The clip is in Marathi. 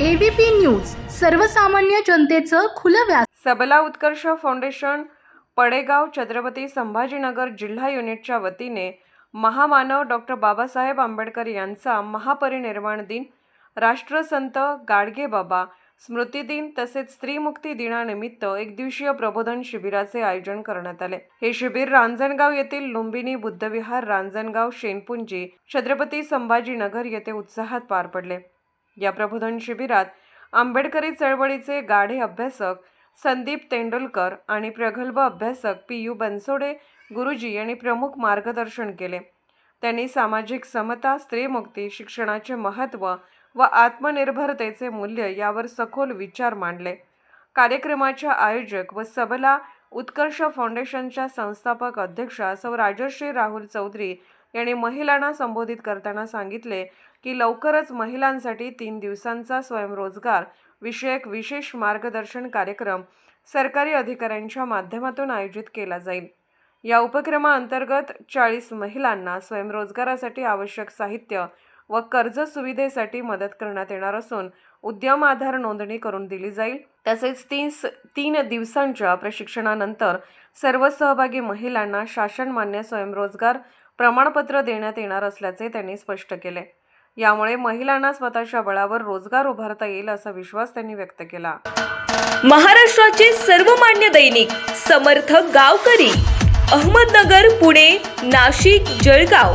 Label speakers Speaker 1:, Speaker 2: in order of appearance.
Speaker 1: एबीपी न्यूज सर्वसामान्य जनतेचं खुलं व्यास
Speaker 2: सबला उत्कर्ष फाउंडेशन पडेगाव छत्रपती संभाजीनगर जिल्हा युनिटच्या वतीने महामानव डॉक्टर बाबासाहेब आंबेडकर यांचा महापरिनिर्वाण दिन राष्ट्रसंत गाडगेबाबा स्मृती दिन तसेच स्त्रीमुक्ती दिनानिमित्त एक दिवसीय प्रबोधन शिबिराचे आयोजन करण्यात आले. हे शिबिर रांजणगाव येथील लुंबिनी बुद्धविहार रांजणगाव शेनपुंजी छत्रपती संभाजीनगर येथे उत्साहात पार पडले. या प्रबोधन शिबिरात आंबेडकरी चळवळीचे गाढे अभ्यासक संदीप तेंडुलकर आणि प्रगल्भ अभ्यासक पी यू बनसोडे गुरुजी यांनी प्रमुख मार्गदर्शन केले. त्यांनी सामाजिक समता स्त्रीमुक्ती शिक्षणाचे महत्त्व व आत्मनिर्भरतेचे मूल्य यावर सखोल विचार मांडले. कार्यक्रमाच्या आयोजक व सबला उत्कर्ष फाउंडेशनच्या संस्थापक अध्यक्षा सौ राजश्री राहुल चौधरी यांनी महिलांना संबोधित करताना सांगितले की लवकरच महिलांसाठी तीन दिवसांचा स्वयंरोजगार विषयक विशेष मार्गदर्शन कार्यक्रम सरकारी अधिकाऱ्यांच्या माध्यमातून आयोजित केला जाईल. या उपक्रमाअंतर्गत चाळीस महिलांना स्वयंरोजगारासाठी आवश्यक साहित्य व कर्ज सुविधेसाठी मदत करण्यात येणार असून उद्यम आधार नोंदणी करून दिली जाईल. तसेच तीस तीन दिवसांच्या प्रशिक्षणानंतर सर्व सहभागी महिलांना शासनमान्य स्वयंरोजगार प्रमाणपत्र देण्यात येणार असल्याचे त्यांनी स्पष्ट केले. यामुळे महिलांना स्वतःच्या बळावर रोजगार उभारता येईल असा विश्वास त्यांनी व्यक्त केला.
Speaker 3: महाराष्ट्राचे सर्वमान्य दैनिक समर्थ गावकरी अहमदनगर पुणे नाशिक जळगाव.